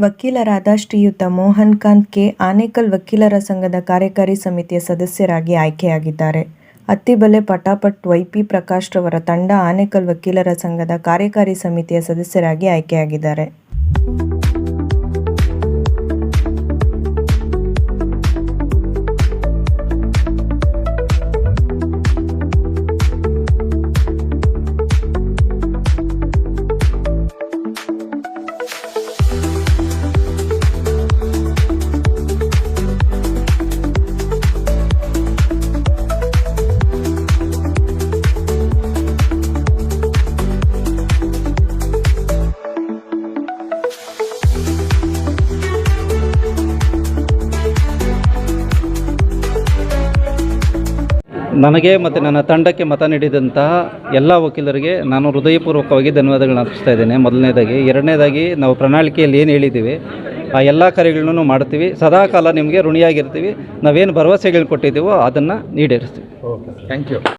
ವಕೀಲರಾದ ಶ್ರೀಯುತ ಮೋಹನ್ ಕಾಂತ್ ಕೆ. ಆನೇಕಲ್ ವಕೀಲರ ಸಂಘದ ಕಾರ್ಯಕಾರಿ ಸಮಿತಿಯ ಸದಸ್ಯರಾಗಿ ಆಯ್ಕೆಯಾಗಿದ್ದಾರೆ. ಅತ್ತಿಬಲೆ ಪಟಾಪಟ್ ವೈಪಿ ಪ್ರಕಾಶ್ ರವರ ತಂಡ ಆನೇಕಲ್ ವಕೀಲರ ಸಂಘದ ಕಾರ್ಯಕಾರಿ ಸಮಿತಿಯ ಸದಸ್ಯರಾಗಿ ಆಯ್ಕೆಯಾಗಿದ್ದಾರೆ. ನನಗೆ ಮತ್ತು ನನ್ನ ತಂಡಕ್ಕೆ ಮತ ನೀಡಿದಂತಹ ಎಲ್ಲ ವಕೀಲರಿಗೆ ನಾನು ಹೃದಯಪೂರ್ವಕವಾಗಿ ಧನ್ಯವಾದಗಳನ್ನ ಅರ್ಪಿಸ್ತಾ ಇದ್ದೇನೆ. ಮೊದಲನೇದಾಗಿ, ಎರಡನೇದಾಗಿ ನಾವು ಪ್ರಣಾಳಿಕೆಯಲ್ಲಿ ಏನು ಹೇಳಿದ್ದೀವಿ, ಆ ಎಲ್ಲ ಕಾರ್ಯಗಳನ್ನು ಮಾಡ್ತೀವಿ. ಸದಾಕಾಲ ನಿಮಗೆ ಋಣಿಯಾಗಿರ್ತೀವಿ. ನಾವೇನು ಭರವಸೆಗಳು ಕೊಟ್ಟಿದ್ದೀವೋ ಅದನ್ನು ಈಡೇರಿಸ್ತೀವಿ. Okay thank you